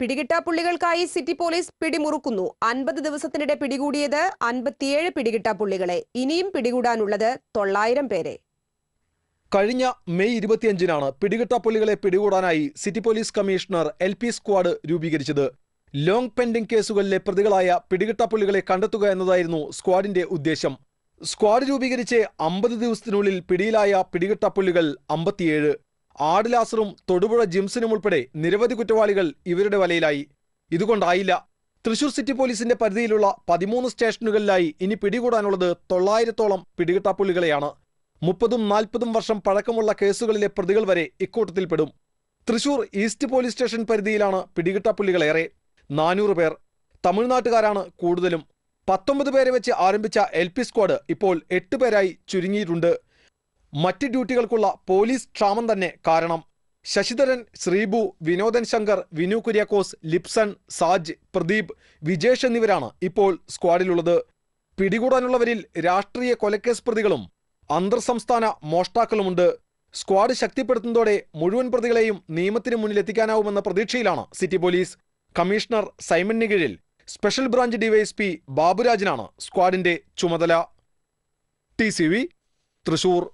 പിടികിട്ടാപ്പുള്ളികൾക്കായി city police പിടിമുറുക്കുന്നു. അൻപത് ദിവസത്തിനിടെ പിടികൂടിയത് അൻപത്തിയേഴ് പിടികിട്ടാപ്പുള്ളികളെ ഇനിയും പിടികൂടാനുള്ളത് തൊള്ളായിരം പേരെ. കഴിഞ്ഞ മെയ് ഇരുപത്തിയഞ്ചിനാണ് പിടികിട്ടാപ്പുള്ളികളെ പിടികൂടാനായി city police commissioner L P squad രൂപീകരിച്ചത്. ലോങ് പെൻഡിംഗ് കേസുകളിലെ പ്രതികളായ പിടികിട്ടാപ്പുള്ളികളെ കണ്ടെത്തുക എന്നതായിരുന്നു സ്ക്വാഡിന്റെ ഉദ്ദേശം. സ്ക്വാഡ് രൂപീകരിച്ച് അമ്പത് ദിവസത്തിനുള്ളിൽ പിടിയിലായ പിടികിട്ടാപ്പുള്ളികൾ അമ്പത്തിയേഴ്. ആടിലാസറും തൊടുപുഴ ജിംസിനും ഉൾപ്പെടെ നിരവധി കുറ്റവാളികൾ ഇവരുടെ വലയിലായി. ഇതുകൊണ്ടായില്ല. തൃശൂർ സിറ്റി പോലീസിന്റെ പരിധിയിലുള്ള പതിമൂന്ന് സ്റ്റേഷനുകളിലായി ഇനി പിടികൂടാനുള്ളത് തൊള്ളായിരത്തോളം പിടികിട്ടാപ്പുള്ളികളെയാണ് മുപ്പതും നാൽപ്പതും വർഷം പഴക്കമുള്ള കേസുകളിലെ പ്രതികൾ വരെ ഇക്കൂട്ടത്തിൽപ്പെടും തൃശൂർ ഈസ്റ്റ് പോലീസ് സ്റ്റേഷൻ പരിധിയിലാണ് പിടികിട്ടാപ്പുള്ളികളേറെ നാനൂറ് പേർ. തമിഴ്നാട്ടുകാരാണ് കൂടുതലും. പത്തൊമ്പത് പേരെ വെച്ച് ആരംഭിച്ച എൽ സ്ക്വാഡ് ഇപ്പോൾ എട്ട് പേരായി ചുരുങ്ങിയിട്ടുണ്ട്. മറ്റ് ഡ്യൂട്ടികൾക്കുള്ള പോലീസ് ക്ഷാമം തന്നെ കാരണം. ശശിധരൻ ശ്രീബു വിനോദൻ ശങ്കർ വിനു കുര്യാക്കോസ് ലിപ്സൺ സാജ് പ്രദീപ് വിജേഷ് എന്നിവരാണ് ഇപ്പോൾ സ്ക്വാഡിലുള്ളത്. പിടികൂടാനുള്ളവരിൽ രാഷ്ട്രീയ കൊലക്കേസ് പ്രതികളും അന്തർ സംസ്ഥാന മോഷ്ടാക്കളുമുണ്ട്. സ്ക്വാഡ് ശക്തിപ്പെടുത്തുന്നതോടെ മുഴുവൻ പ്രതികളെയും നിയമത്തിന് മുന്നിലെത്തിക്കാനാവുമെന്ന പ്രതീക്ഷയിലാണ് സിറ്റി പോലീസ്. കമ്മീഷണർ സൈമണിന് കീഴിൽ സ്പെഷ്യൽ ബ്രാഞ്ച് ഡിവൈഎസ്പി ബാബുരാജിനാണ് സ്ക്വാഡിന്റെ ചുമതല. ടി തൃശൂർ.